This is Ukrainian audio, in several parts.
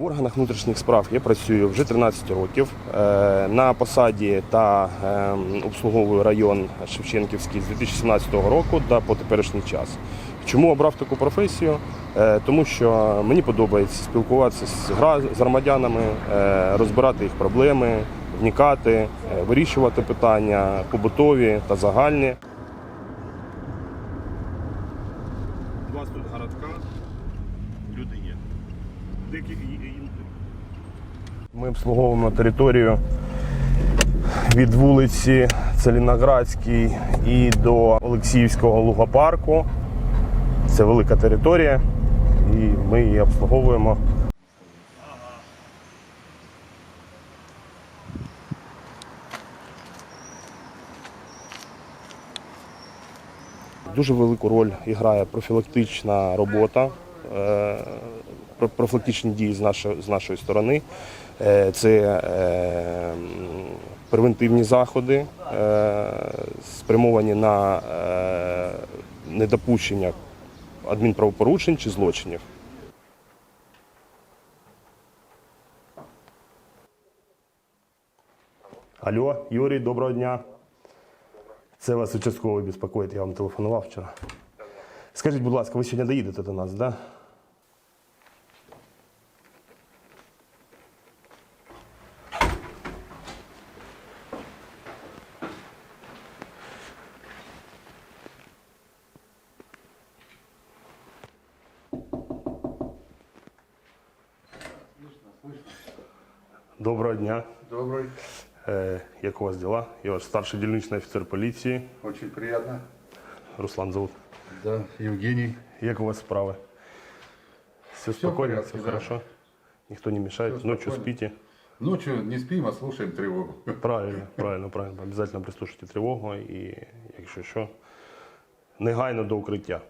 В органах внутрішніх справ я працюю вже 13 років. Е, На посаді та ем, обслуговую район Шевченківський з 2017 року та по теперішній час. Чому обрав таку професію? Е, Тому що мені подобається спілкуватися з громадянами, е, розбирати їх проблеми, вникати, вирішувати питання побутові та загальні. Ми обслуговуємо територію від вулиці Целіноградській і до Олексіївського лугопарку. Це велика територія, і ми її обслуговуємо. Дуже велику роль грає профілактична робота, профілактичні дії з нашої, з нашої сторони. Е, Це е, превентивні заходи, е, спрямовані на е, недопущення адмінправопорушень чи злочинів. Алло, Юрій, доброго дня. Це вас участковий безпокоїть, я вам телефонував вчора. Скажіть, будь ласка, ви сьогодні доїдете до нас, так? Да? Доброго дня. Добрый. Е, як у вас діла? Я ваш старший дільничний офіцер поліції, Очень приятно. Руслан зовут. Да, Евгений. Як у вас справи? Все в спокойно, порядке, все да. хорошо. Никто не мешает. Всё Ночью спокойно. спите. Ночью не спим, а слушаем тревогу. Правильно, правильно, правильно. Обязательно прислушайте тривогу і, якщо що, негайно до укриття.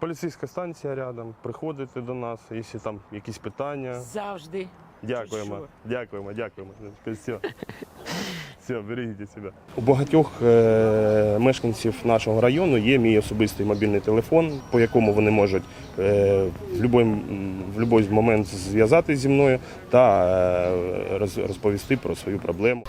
Поліцейська станція рядом. Приходите до нас, якщо там якісь питання. Завжди. Дякуємо, дякуємо, дякуємо. Все. Все, берегіть себе. У багатьох е, мешканців нашого району є мій особистий мобільний телефон, по якому вони можуть е, в будь-який момент зв'язатися зі мною та е, розповісти про свою проблему.